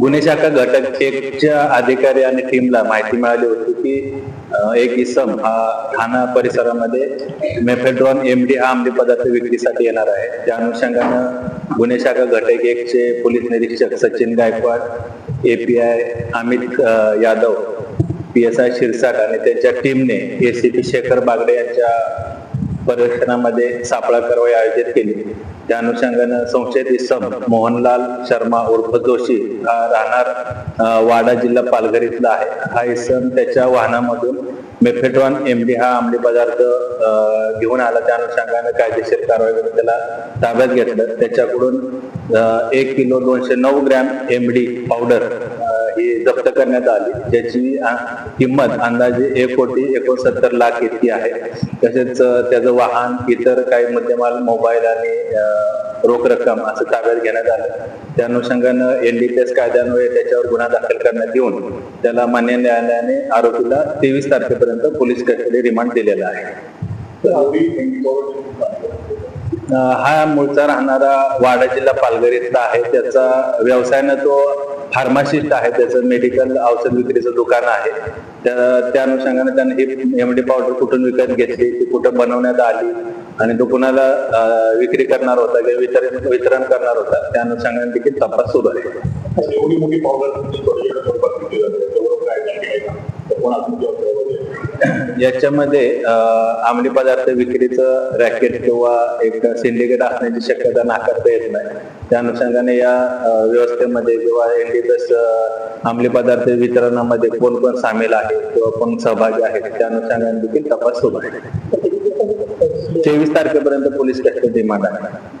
गुन्हे शाखा घटक एकच्या अधिकारी आणि टीमला माहिती मिळाली होती. की एक इसम हा ठाणा परिसरामध्ये मेफेड्रॉन एमडी हा अंमली पदार्थ विक्रीसाठी येणार आहे. त्या अनुषंगानं गुन्हे शाखा घटक एकचे पोलीस निरीक्षक Sachin Gaikwad A P Amit Yadav P S I Shirsat आणि त्यांच्या टीमने एसीपी शेखर बागडे यांच्या पर्यटनामध्ये सापळा कारवाई आयोजित केली. त्या अनुषंगानं संशयित इसम मोहनलाल शर्मा उर्फ जोशी हा राहणार वाडा जिल्हा पालघर इथला आहे. हा इसम त्याच्या वाहनामधून मेफेड्रॉन एमडी हा अंमली पदार्थ घेऊन आला. त्या अनुषंगाने कायदेशीर कारवाई करून त्याला ताब्यात घेतलं. त्याच्याकडून एक किलो दोनशे नऊ ग्रॅम एमडी पावडर ही जप्त करण्यात आली. ज्याची किंमत अंदाजे एक कोटी एकोणसत्तर लाख इतकी आहे. तसेच त्याचं वाहन इतर काही मुद्देमाल मोबाईल आणि रोख रक्कम असं ताब्यात घेण्यात आलं. त्या अनुषंगानं एनडीपीएस कायद्यान्वये त्याच्यावर गुन्हा दाखल करण्यात येऊन त्याला मान्य न्यायालयाने आरोपीला तेवीस तारखेपर्यंत पोलीस कस्टडी रिमांड दिलेला आहे. हा मूळचा राहणारा वाडा जिल्हा पालघर इथला आहे. त्याचा व्यवसायानं तो फार्मासिस्ट आहे त्याचं मेडिकल औषध विक्रीचं दुकान आहे. त्या अनुषंगाने त्याने ही एमडी पावडर कुठून विकत घेतली ती कुठं बनवण्यात आली आणि तो कुणाला विक्री करणार होता किंवा वितरण वितरण करणार होता त्या अनुषंगाने देखील तपास सुरू आहे. याच्यामध्ये अंमली पदार्थ विक्रीच रॅकेट किंवा एक सिंडिकेट असण्याची शक्यता नाकारता येत नाही. त्या अनुषंगाने या व्यवस्थेमध्ये किंवा एखादच अंमली पदार्थ वितरणामध्ये कोण कोण सामील आहे किंवा कोण सहभागी आहेत त्या अनुषंगाने देखील तपास सुरू आहे. तेवीस तारखेपर्यंत पोलीस स्टेशन डिमांड आहे.